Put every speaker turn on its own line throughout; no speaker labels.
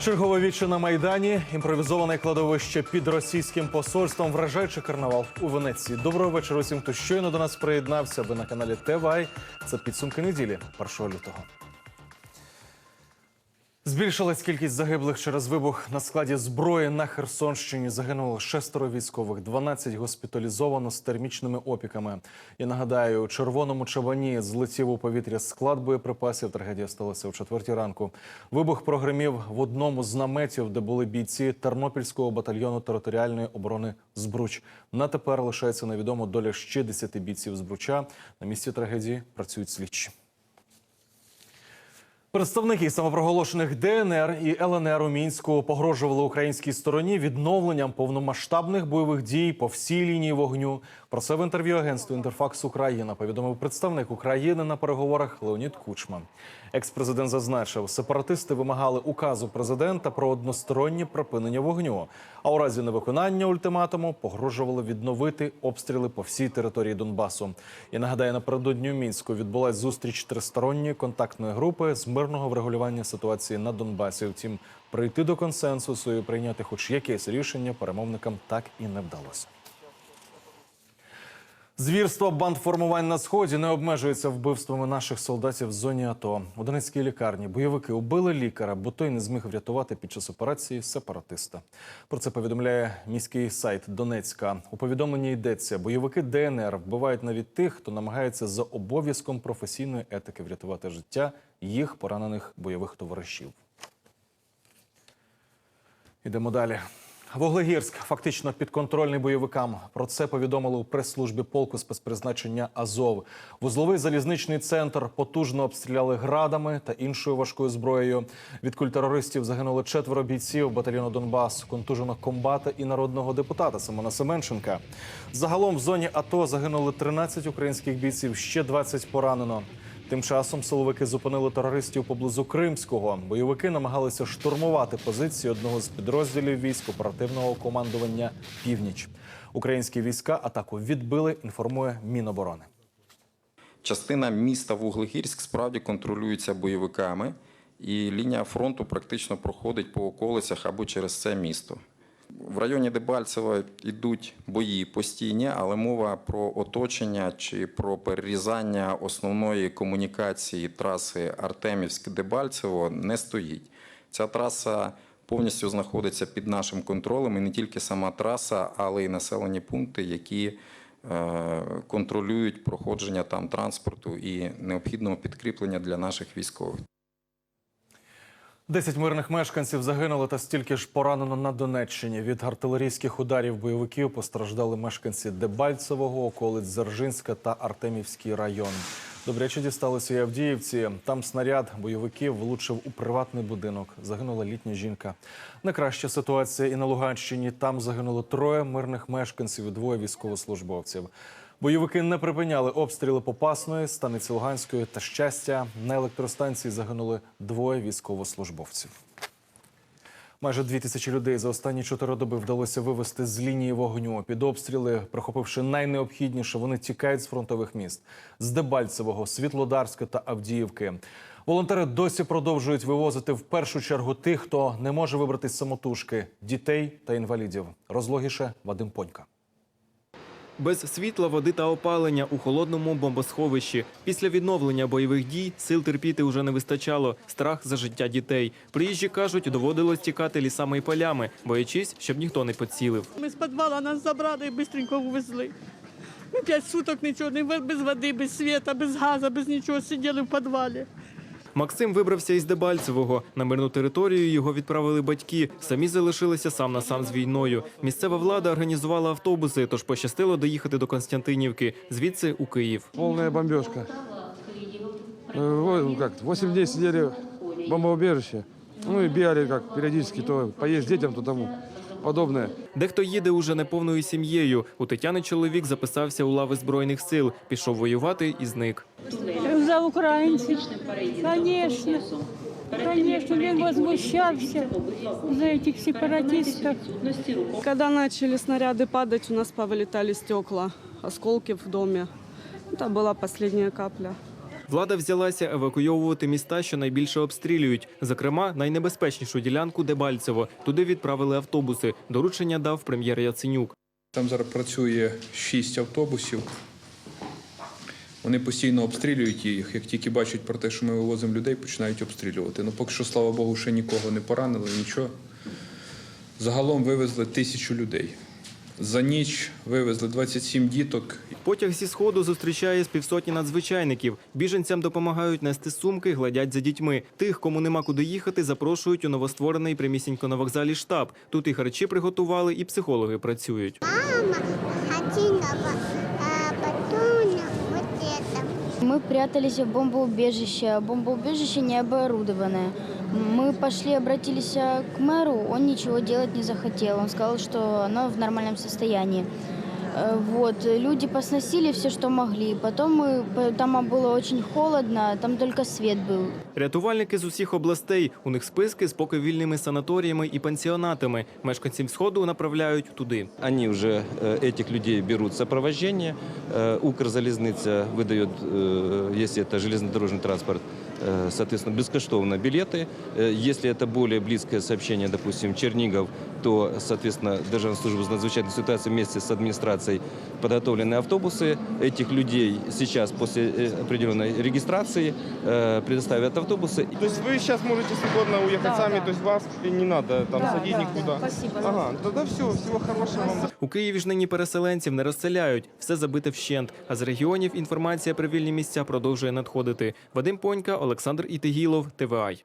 Чергове віче на майдані, імпровізоване кладовище під російським посольством, вражаючи карнавал у Венеції. Доброго вечора усім, хто щойно до нас приєднався. Ви на каналі ТВАЙ. Це підсумки неділі 1 лютого. Збільшилась кількість загиблих через вибух на складі зброї на Херсонщині. Загинуло шестеро військових, 12 госпіталізовано з термічними опіками. І нагадаю, у червоному чабані злетів у повітря склад боєприпасів. Трагедія сталася о четвертій ранку. Вибух прогремів в одному з наметів, де були бійці Тернопільського батальйону територіальної оборони Збруч. На тепер лишається невідомо доля ще 10 бійців Збруча. На місці трагедії працюють слідчі. Представники самопроголошених ДНР і ЛНР у мінську погрожували українській стороні відновленням повномасштабних бойових дій по всій лінії вогню. Про це в інтерв'ю агентству Інтерфакс Україна повідомив представник України на переговорах Леонід Кучма. Екс-президент зазначив, сепаратисти вимагали указу президента про одностороннє припинення вогню. А у разі невиконання ультиматуму погрожували відновити обстріли по всій території Донбасу. І нагадаю, напередодні у мінську відбулась зустріч тристоронньої контактної групи з мирного врегулювання ситуації на Донбасі. Втім, прийти до консенсусу і прийняти хоч якесь рішення перемовникам так і не вдалося. Звірство бандформувань на сході не обмежується вбивствами наших солдатів в зоні АТО. У Донецькій лікарні бойовики убили лікаря, бо той не зміг врятувати під час операції сепаратиста. Про це повідомляє міський сайт Донецька. У повідомленні йдеться: бойовики ДНР вбивають навіть тих, хто намагається за обов'язком професійної етики врятувати життя їх поранених бойових товаришів. Ідемо далі. Вуглегірськ фактично підконтрольний бойовикам. Про це повідомили у прес-службі полку спецпризначення Азов. Вузловий залізничний центр потужно обстріляли градами та іншою важкою зброєю. Від куль терористів загинули четверо бійців батальйону Донбас, контужено комбата і народного депутата Симона Семенченка. Загалом в зоні АТО загинули 13 українських бійців, ще 20 поранено. Тим часом силовики зупинили терористів поблизу Кримського. Бойовики намагалися штурмувати позиції одного з підрозділів військ оперативного командування Північ. Українські війська атаку відбили. Інформує Міноборони.
Частина міста Вуглегірськ справді контролюється бойовиками, і лінія фронту практично проходить по околицях або через це місто. В районі Дебальцева йдуть бої постійні, але мова про оточення чи про перерізання основної комунікації траси Артемівськ-Дебальцево не стоїть. Ця траса повністю знаходиться під нашим контролем, і не тільки сама траса, але й населені пункти, які е, контролюють проходження там транспорту і необхідного підкріплення для наших військових.
Десять мирних мешканців загинули та стільки ж поранено на Донеччині. Від артилерійських ударів бойовиків постраждали мешканці Дебальцевого, околиць Дзержинська та Артемівський район. Добряче дісталося і Авдіївці. Там снаряд бойовиків влучив у приватний будинок. Загинула літня жінка. Найкраща ситуація і на Луганщині. Там загинуло троє мирних мешканців і двоє військовослужбовців. Бойовики не припиняли обстріли Попасної, станиці Луганської та щастя. На електростанції загинули двоє військовослужбовців. Майже дві тисячі людей за останні чотири доби вдалося вивести з лінії вогню. Під обстріли, прихопивши найнеобхідніше, вони тікають з фронтових міст з Дебальцевого, Світлодарська та Авдіївки. Волонтери досі продовжують вивозити в першу чергу тих, хто не може вибратись самотужки дітей та інвалідів. Розлогіше Вадим Понька.
Без світла, води та опалення у холодному бомбосховищі. Після відновлення бойових дій сил терпіти уже не вистачало. Страх за життя дітей. Приїжджі кажуть, доводилось тікати лісами і полями, боячись, щоб ніхто не поцілив.
Ми з підвала нас забрали і швидко увезли. Ми п'ять суток нічого, не без води, без світа, без газу, без нічого сиділи в підвалі.
Максим вибрався із Дебальцевого. На мирну територію його відправили батьки. Самі залишилися сам на сам з війною. Місцева влада організувала автобуси, тож пощастило доїхати до Константинівки, звідси у Київ.
Полная бомбежка. Э, во- Как, 8 дней сидели в бомбоубежище. Ну и бегали как периодически то поесть детям, то тому подобное.
Дехто їде уже неповною сім'єю. У Тетяни чоловік записався у лави збройних сил, пішов воювати і зник
За українців, звісно. Конечно, він возмущався за цих сепаратистів.
Когда начали снаряды падать, у нас повылетали стекла, осколки в доме. Это была последняя капля.
Влада взялася евакуйовувати міста, що найбільше обстрілюють. Зокрема, найнебезпечнішу ділянку Дебальцево. Туди відправили автобуси. Доручення дав прем'єр Яценюк.
Там зараз працює шість автобусів. Вони постійно обстрілюють їх. Як тільки бачать про те, що ми вивозимо людей, починають обстрілювати. Ну поки що, слава Богу, ще нікого не поранили, нічого. Загалом вивезли тисячу людей. За ніч вивезли 27 діток.
Потяг зі сходу зустрічає з півсотні надзвичайників. Біженцям допомагають нести сумки, гладять за дітьми. Тих, кому нема куди їхати, запрошують у новостворений прямісінько на вокзалі штаб. Тут і харчі приготували, і психологи працюють.
хотела, а потом вот это.
Мы прятались в бомбоубежище. Бомбоубежище не оборудованное. Мы пошли, обратились э, к мэру, он ничего делать не захотел. Он сказал, что оно в нормальном состоянии. Э, Вот, люди посносили все, что могли. Потом мы, по- там было очень холодно, там только свет был.
Рятувальники з усіх областей. У них списки з поки вільними санаторіями і пансіонатами. Мешканців сходу направляють туди.
Они уже э, этих людей берут в сопровождение. Э, Укрзалезница выдает, э, если это железнодорожный транспорт, э, соответственно, бескоштовно билеты. Э, Если это более близкое сообщение, допустим, Чернигов, то, соответственно, Державная служба с надзвычайной ситуацией вместе с администрацией подготовлены автобусы. Этих людей сейчас после э, определенной регистрации э, предоставят автобусы.
То есть вы сейчас можете свободно уехать сами, то есть вас не надо там садить никуда.
Спасибо.
Ага, тогда все, всего хорошего вам.
У Києві ж нині переселенців не розселяють, все забите вщент. А з регіонів інформація про вільні місця продовжує надходити. Вадим Понька, Олександр Ітигілов, ТВАЙ.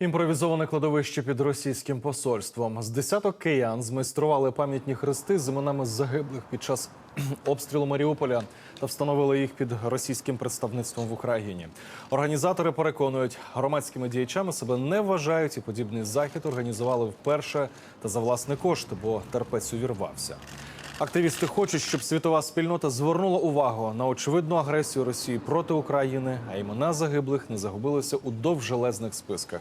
Імпровізоване кладовище під російським посольством. З десяток киян змайстрували пам'ятні хрести з іменами загиблих під час обстрілу Маріуполя та встановили їх під російським представництвом в Україні. Організатори переконують, громадськими діячами себе не вважають і подібний захід організували вперше та за власний кошт, бо терпець увірвався. Активісти хочуть, щоб світова спільнота звернула увагу на очевидну агресію Росії проти України, а імена загиблих не загубилися у довжелезних списках.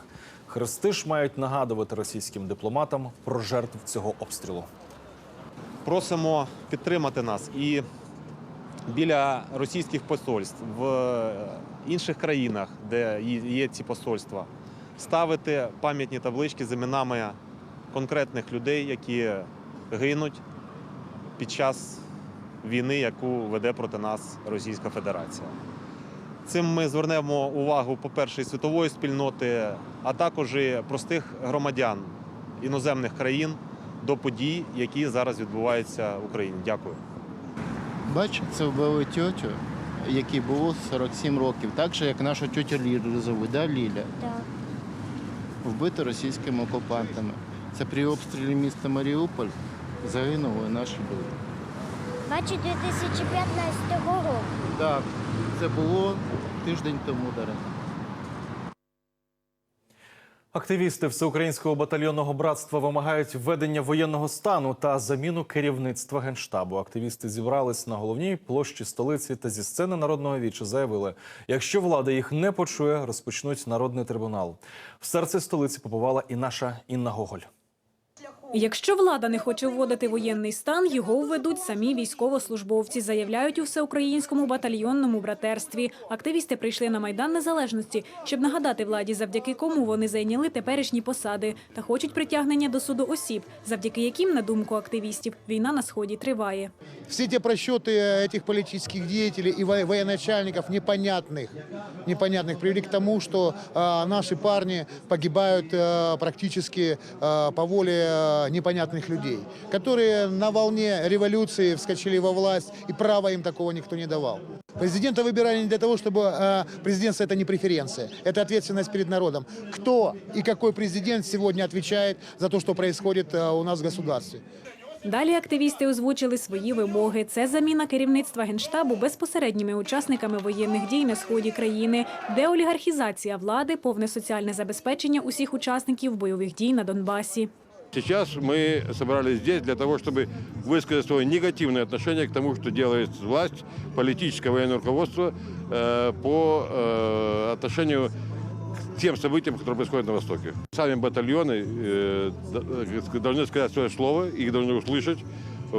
Хрести ж мають нагадувати російським дипломатам про жертв цього обстрілу.
просимо підтримати нас і біля російських посольств в інших країнах, де є ці посольства, ставити пам'ятні таблички з іменами конкретних людей, які гинуть під час війни, яку веде проти нас Російська Федерація. Цим ми звернемо увагу, по-перше, світової спільноти, а також і простих громадян іноземних країн до подій, які зараз відбуваються в Україні. Дякую.
Бач, це вбили тьотю, якій було 47 років, так же, як нашу тьотю Лілю звуть, да, Ліля?
Да.
Вбита російськими окупантами. Це при обстрілі міста Маріуполь загинули наші люди.
Бачу 2015 року.
Так, це було тиждень тому, Дарина.
Активісти всеукраїнського батальйонного братства вимагають введення воєнного стану та заміну керівництва генштабу. Активісти зібрались на головній площі столиці та зі сцени народного віча заявили: якщо влада їх не почує, розпочнуть народний трибунал. В серці столиці побувала і наша Інна Гоголь.
Якщо влада не хоче вводити воєнний стан, його введуть самі військовослужбовці, заявляють у всеукраїнському батальйонному братерстві. Активісти прийшли на майдан незалежності, щоб нагадати владі, завдяки кому вони зайняли теперішні посади, та хочуть притягнення до суду осіб, завдяки яким, на думку активістів, війна на сході триває.
Все те просчеты этих политических деятелей и во- военачальников непонятных, непонятных привели к тому, что э, наши парни погибают э, практически э, по воле э, непонятных людей, которые на волне революции вскочили во власть, и права им такого никто не давал. Президента выбирали не для того, чтобы э, президентство это не преференция, это ответственность перед народом. Кто и какой президент сегодня отвечает за то, что происходит э, у нас в государстве?
Далі активісти озвучили свої вимоги. Це заміна керівництва генштабу безпосередніми учасниками воєнних дій на сході країни, деолігархізація влади, повне соціальне забезпечення усіх учасників бойових дій на Донбасі.
Сейчас мы собрались здесь для того, чтобы высказать свое негативное отношение к тому, что делает власть, политическое военное руководство э, по э, отношению к тем событиям, которые происходят на Востоке. Сами батальоны э, д- э, должны сказать свое слово, их должны услышать.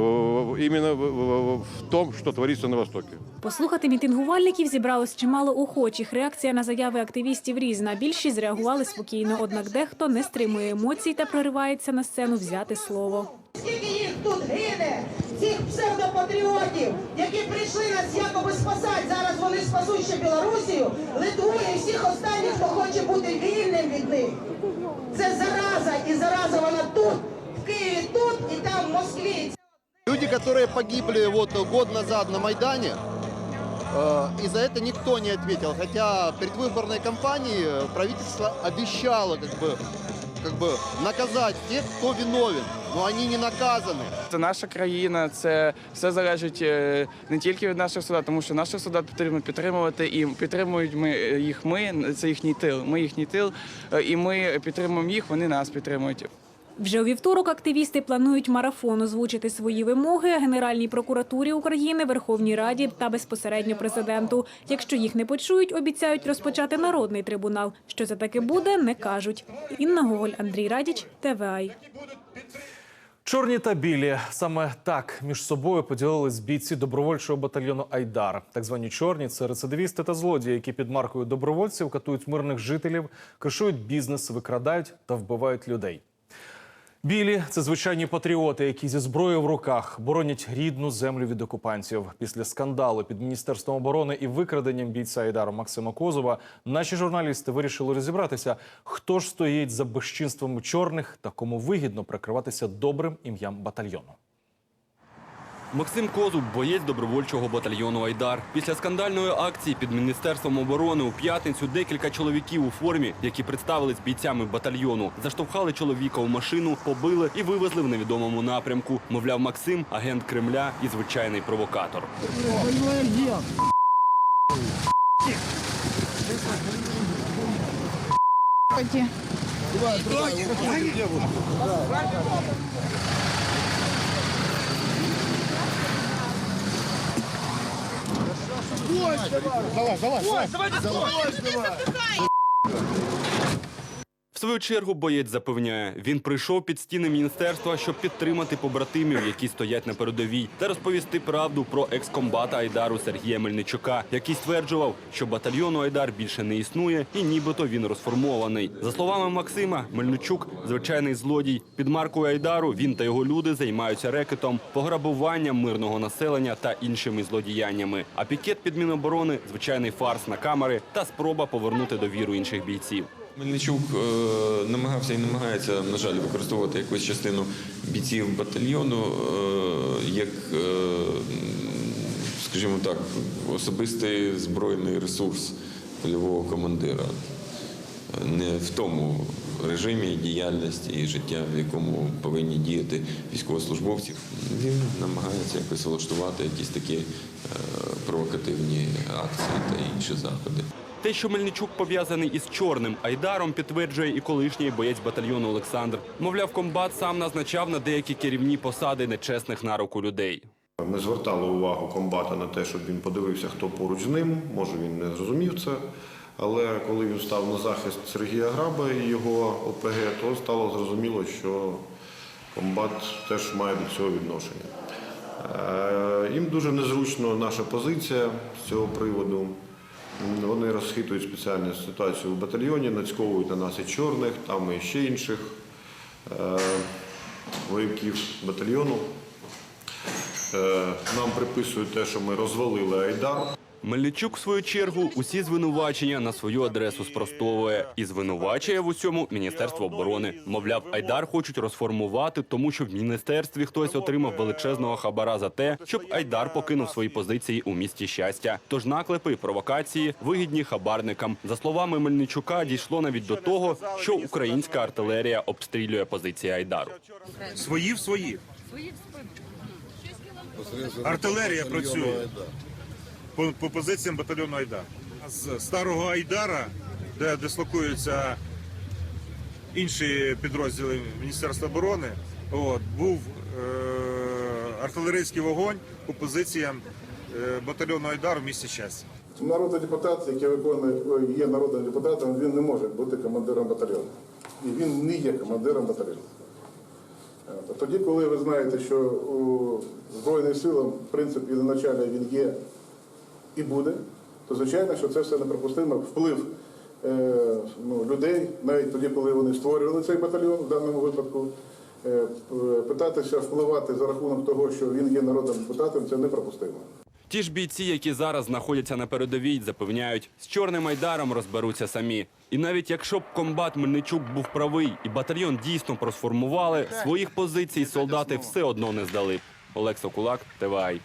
именно в- в в том, что творится на Востоке.
Послухати мітингувальників зібралось чимало охочих. Реакція на заяви активістів різна. Більшість зреагували спокійно, однак дехто не стримує емоцій та проривається на сцену взяти слово.
Скільки їх тут гине, цих псевдопатріотів, які прийшли нас якоби спасати. Зараз вони спасуть ще Білорусію, Литву і всіх останніх, хто хоче бути вільним від них. Це зараза, і зараза вона тут, в Києві тут і там в Москві.
Люди, которые погибли вот год назад на Майдане, э, и за это никто не ответил. Хотя предвыборной кампании правительство обещало как бы, как бы наказать тех, кто виновен, но они не наказаны.
Це наша країна, це все залежить е, не тільки від наших солдат, тому що наших солдат потрібно підтримувати, і підтримують ми е, їх. Ми це їхній тил. Ми їхній тил, е, і ми підтримуємо їх. Вони нас підтримують.
Вже у вівторок активісти планують марафон озвучити свої вимоги Генеральній прокуратурі України, Верховній Раді та безпосередньо президенту. Якщо їх не почують, обіцяють розпочати народний трибунал. Що це таке буде, не кажуть. Інна Гоголь, Андрій Радіч, ТВАЙ.
Чорні та білі саме так між собою поділились бійці добровольчого батальйону Айдар. Так звані чорні це рецидивісти та злодії, які під маркою добровольців катують мирних жителів, кришують бізнес, викрадають та вбивають людей. Білі це звичайні патріоти, які зі зброєю в руках боронять рідну землю від окупантів. Після скандалу під міністерством оборони і викраденням бійця Ідару Максима Козова наші журналісти вирішили розібратися, хто ж стоїть за безчинством чорних та кому вигідно прикриватися добрим ім'ям батальйону.
Максим Козуб, боєць добровольчого батальйону Айдар. Після скандальної акції під міністерством оборони у п'ятницю декілька чоловіків у формі, які представились бійцями батальйону, заштовхали чоловіка у машину, побили і вивезли в невідомому напрямку. Мовляв, Максим агент Кремля і звичайний провокатор.
Давай, давай, давай.
В свою чергу боєць запевняє, він прийшов під стіни міністерства, щоб підтримати побратимів, які стоять на передовій, та розповісти правду про екскомбата Айдару Сергія Мельничука, який стверджував, що батальйону Айдар більше не існує, і нібито він розформований. За словами Максима, Мельничук звичайний злодій. Під маркою Айдару він та його люди займаються рекетом, пограбуванням мирного населення та іншими злодіяннями. А пікет під Міноборони звичайний фарс на камери та спроба повернути довіру інших бійців.
Мельничук е, намагався і намагається, на жаль, використовувати якусь частину бійців батальйону е, як, е, скажімо так, особистий збройний ресурс польового командира. Не в тому режимі діяльності і життя, в якому повинні діяти військовослужбовці. Він намагається якось влаштувати якісь такі провокативні акції та інші заходи.
Те, що Мельничук пов'язаний із чорним Айдаром, підтверджує і колишній боєць батальйону Олександр. Мовляв, комбат сам назначав на деякі керівні посади нечесних на руку людей.
Ми звертали увагу комбата на те, щоб він подивився, хто поруч з ним. Може, він не зрозумів це. Але коли він став на захист Сергія Граба і його ОПГ, то стало зрозуміло, що комбат теж має до цього відношення. Е, Їм дуже незручно наша позиція з цього приводу. Вони розхитують спеціальну ситуацію в батальйоні, нацьковують на нас і чорних, там і ще інших е, вояків батальйону. Е, Нам приписують те, що ми розвалили Айдар.
Мельничук, в свою чергу, усі звинувачення на свою адресу спростовує і звинувачує в усьому Міністерство оборони. Мовляв, Айдар хочуть розформувати, тому що в міністерстві хтось отримав величезного хабара за те, щоб Айдар покинув свої позиції у місті щастя. Тож наклепи, провокації вигідні хабарникам. За словами Мельничука, дійшло навіть до того, що українська артилерія обстрілює позиції Айдару.
Свої в свої. Артилерія працює по, по позиціям батальйону Айдар. З старого Айдара, де дислокуються інші підрозділи Міністерства оборони, от, був е, артилерійський вогонь по позиціям е, батальйону Айдар в місті Щастя.
Народний депутат, який виконує є народним депутатом, він не може бути командиром батальйону. І він не є командиром батальйону. тоді, коли ви знаєте, що у Збройним силам, в принципі, началі він є і буде, то звичайно, що це все неприпустимо. Вплив е, ну, людей, навіть тоді, коли вони створювали цей батальйон, в даному випадку, е, питатися впливати за рахунок того, що він є народним депутатом, це неприпустимо.
Ті ж бійці, які зараз знаходяться на передовій, запевняють, з чорним айдаром розберуться самі. І навіть якщо б комбат Мельничук був правий і батальйон дійсно просформували, своїх позицій солдати все одно не здали. б. Олег Сокулак, ТВАЙ.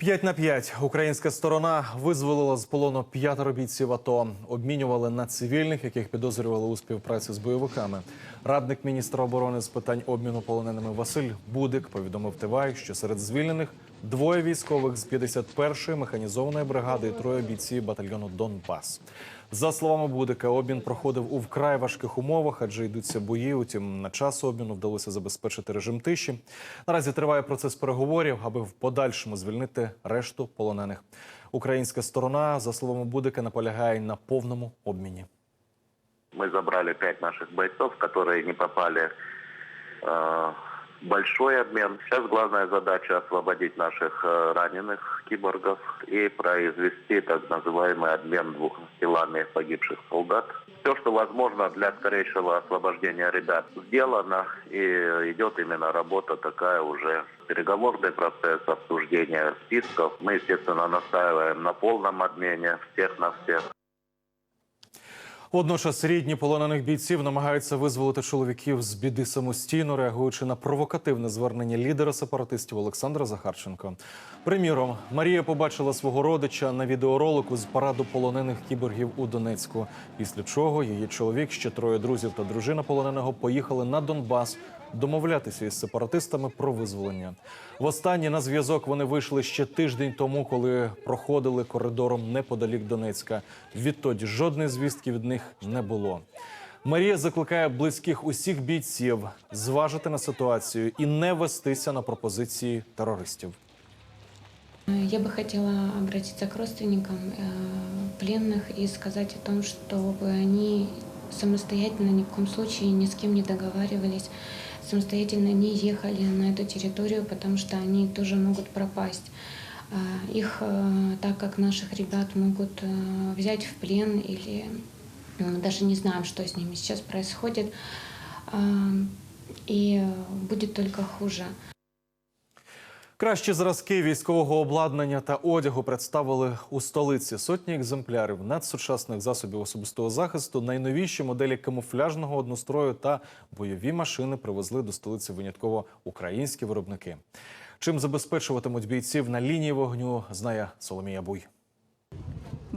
5 на 5. Українська сторона визволила з полону п'ятеро бійців АТО. Обмінювали на цивільних, яких підозрювали у співпраці з бойовиками. Радник міністра оборони з питань обміну полоненими Василь Будик повідомив Тивай, що серед звільнених двоє військових з 51-ї механізованої бригади і троє бійців батальйону Донбас. За словами Будика, обмін проходив у вкрай важких умовах, адже йдуться бої. Утім, на час обміну вдалося забезпечити режим тиші. Наразі триває процес переговорів, аби в подальшому звільнити решту полонених. Українська сторона, за словами Будика, наполягає на повному обміні.
Мы забрали пять наших бойцов, которые не попали э, в большой обмен. Сейчас главная задача освободить наших э, раненых киборгов и произвести так называемый обмен двух телами погибших солдат. Все, что возможно для скорейшего освобождения ребят, сделано и идет именно работа такая уже переговорный процесс обсуждения списков. Мы, естественно, настаиваем на полном обмене всех на всех.
Водночас рідні полонених бійців намагаються визволити чоловіків з біди самостійно, реагуючи на провокативне звернення лідера сепаратистів Олександра Захарченко. Приміром, Марія побачила свого родича на відеоролику з параду полонених кіборгів у Донецьку. Після чого її чоловік, ще троє друзів та дружина полоненого поїхали на Донбас домовлятися із сепаратистами про визволення. Востаннє на зв'язок вони вийшли ще тиждень тому, коли проходили коридором неподалік Донецька. Відтоді жодної звістки від них не було. Марія закликає близьких усіх бійців зважити на ситуацію і не вестися на пропозиції терористів.
Я бы хотела обратиться к родственникам э, пленных и сказать о том, чтобы они самостоятельно ни в коем случае ни с кем не договаривались, Самостоятельно не ехали на эту территорию, потому что они тоже могут пропасть. А, Их, э, так как наших ребят могут э, взять в плен или мы даже не знаем, что с ними сейчас происходит, А, и э, будет только хуже.
Кращі зразки військового обладнання та одягу представили у столиці сотні екземплярів надсучасних засобів особистого захисту, найновіші моделі камуфляжного однострою та бойові машини привезли до столиці винятково українські виробники. Чим забезпечуватимуть бійців на лінії вогню, знає Соломія Буй.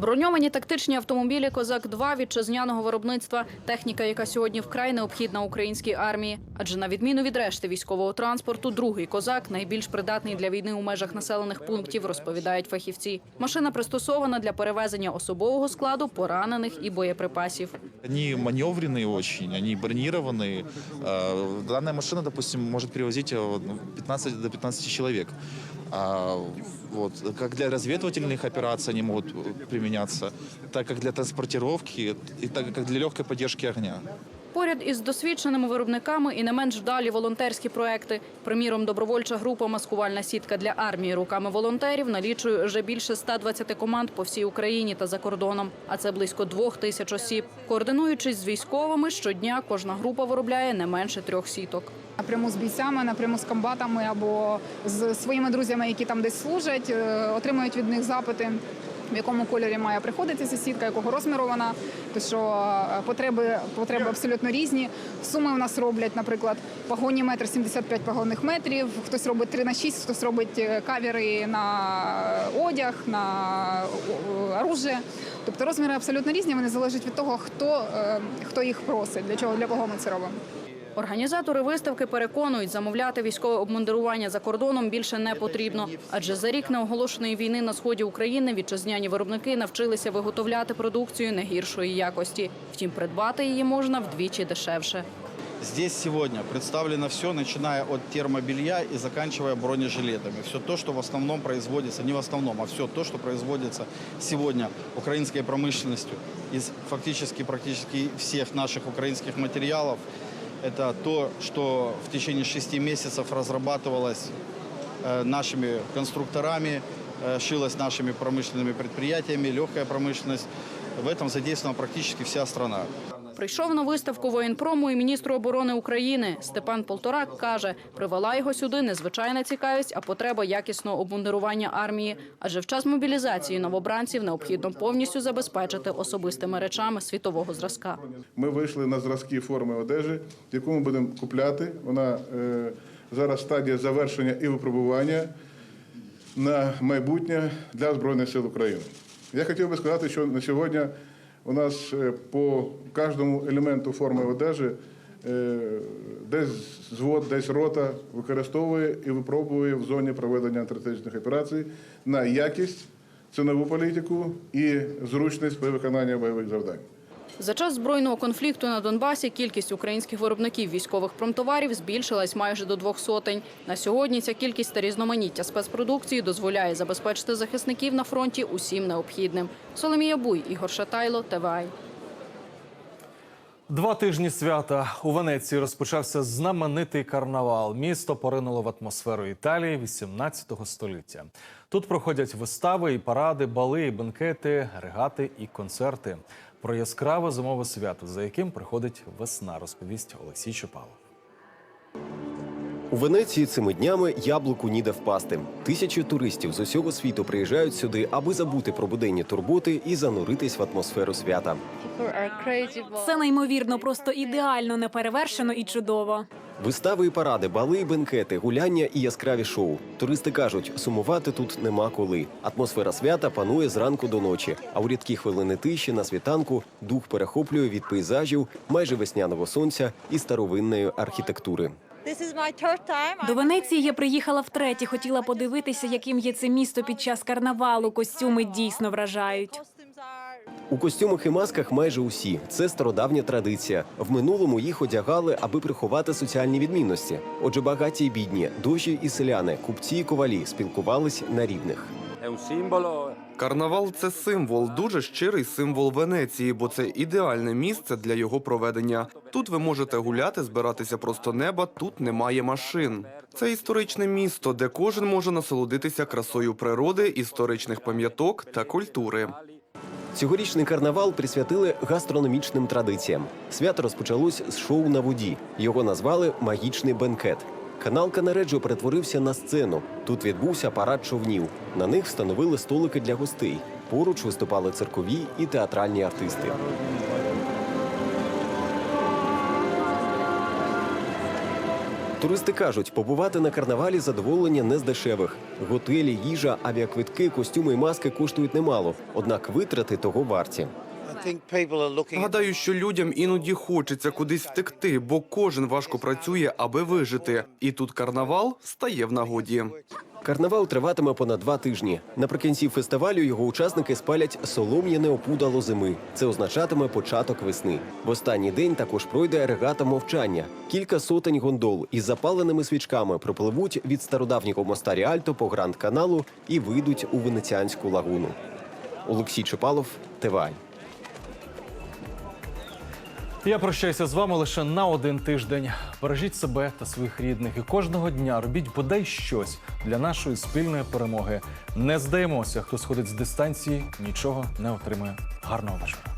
Броньовані тактичні автомобілі Козак 2 вітчизняного виробництва техніка, яка сьогодні вкрай необхідна українській армії. Адже на відміну від решти військового транспорту, другий козак найбільш придатний для війни у межах населених пунктів, розповідають фахівці. Машина пристосована для перевезення особового складу, поранених і боєприпасів.
Они маневренные очень, они бронированные. Э, Данная машина, допустим, может перевозить э, ну, 15 до 15 человек. А, Вот, как для разведывательных операций они могут э, применяться, так как для транспортировки и так как для легкой поддержки огня.
Поряд із досвідченими виробниками і не менш вдалі волонтерські проекти. Приміром, добровольча група Маскувальна сітка для армії руками волонтерів налічує вже більше 120 команд по всій Україні та за кордоном. А це близько двох тисяч осіб. Координуючись з військовими, щодня кожна група виробляє не менше трьох сіток.
Напряму з бійцями, напряму з комбатами або з своїми друзями, які там десь служать, е, отримують від них запити. В якому кольорі має приходити ця сітка, якого розміру вона, то що е, потреби, потреби абсолютно різні. Суми у нас роблять, наприклад, погоні метр 75 погонних метрів, хтось робить 3 на 6, хтось робить е, кавери на одяг, на оружие. Тобто розміри абсолютно різні, вони залежать від того, хто, хто їх просить, для чого, для кого ми це робимо.
Організатори виставки переконують, замовляти військове обмундирування за кордоном більше не потрібно. Адже за рік неоголошеної війни на сході України вітчизняні виробники навчилися виготовляти продукцію не гіршої якості. Втім, придбати її можна вдвічі дешевше.
Здесь сегодня представлено все, начиная от термобелья и заканчивая бронежилетами. Все то, что в основном производится, не в основном, а все то, что производится сегодня украинской промышленностью из фактически практически всех наших украинских материалов, Это то, что в течение шести месяцев разрабатывалось э, нашими конструкторами, э, шилось нашими промышленными предприятиями, легкая промышленность. В этом задействована практически вся страна.
Прийшов на виставку воєнпрому і міністр оборони України. Степан Полторак каже, привела його сюди незвичайна цікавість, а потреба якісного обмундирування армії. Адже в час мобілізації новобранців необхідно повністю забезпечити особистими речами світового зразка.
Ми вийшли на зразки форми одежі, яку ми будемо купляти. Вона е, зараз стадія завершення і випробування на майбутнє для Збройних сил України. Я хотів би сказати, що на сьогодні у нас е, по кожному елементу форми одежі е, десь звод, десь рота використовує і випробує в зоні проведення антитерористичних операцій на якість, цінову політику і зручність при виконанні бойових завдань.
За час збройного конфлікту на Донбасі кількість українських виробників військових промтоварів збільшилась майже до двох сотень. На сьогодні ця кількість та різноманіття спецпродукції дозволяє забезпечити захисників на фронті усім необхідним. Соломія Буй, Ігор Шатайло, ТВАЙ.
Два тижні свята у Венеції розпочався знаменитий карнавал. Місто поринуло в атмосферу Італії 18 століття. Тут проходять вистави і паради, бали, і бенкети, регати і концерти. Про яскраве зимове свято, за яким приходить весна, розповість Олексій Чопалов.
У Венеції цими днями яблуку ніде впасти. Тисячі туристів з усього світу приїжджають сюди, аби забути про буденні турботи і зануритись в атмосферу свята.
Це неймовірно, просто ідеально, неперевершено і чудово.
Вистави і паради, бали і бенкети, гуляння і яскраві шоу. Туристи кажуть, сумувати тут нема коли. Атмосфера свята панує зранку до ночі. А у рідкі хвилини тиші на світанку дух перехоплює від пейзажів, майже весняного сонця і старовинної архітектури.
До Венеції я приїхала втретє. Хотіла подивитися, яким є це місто під час карнавалу. Костюми дійсно вражають.
У костюмах і масках майже усі. Це стародавня традиція. В минулому їх одягали, аби приховати соціальні відмінності. Отже, багаті і бідні, дощі і селяни, купці і ковалі спілкувались на рівних.
Карнавал це символ, дуже щирий символ Венеції, бо це ідеальне місце для його проведення. Тут ви можете гуляти, збиратися просто неба, тут немає машин. Це історичне місто, де кожен може насолодитися красою природи, історичних пам'яток та культури.
Цьогорічний карнавал присвятили гастрономічним традиціям. Свято розпочалось з шоу на воді. Його назвали Магічний бенкет. Канал Канареджо перетворився на сцену. Тут відбувся парад човнів. На них встановили столики для гостей. Поруч виступали циркові і театральні артисти. Туристи кажуть, побувати на карнавалі задоволення не з дешевих. Готелі, їжа, авіаквитки, костюми і маски коштують немало. Однак витрати того варті.
Гадаю, що людям іноді хочеться кудись втекти, бо кожен важко працює, аби вижити. І тут карнавал стає в нагоді.
Карнавал триватиме понад два тижні. Наприкінці фестивалю його учасники спалять солом'яне опудало зими. Це означатиме початок весни. В останній день також пройде регата мовчання. Кілька сотень гондол із запаленими свічками пропливуть від стародавнього моста Ріальто по гранд каналу і вийдуть у венеціанську лагуну. Олексій Чепалов, ТВА.
Я прощаюся з вами лише на один тиждень. Бережіть себе та своїх рідних і кожного дня робіть бодай щось для нашої спільної перемоги. Не здаємося, хто сходить з дистанції, нічого не отримує. Гарного вечора.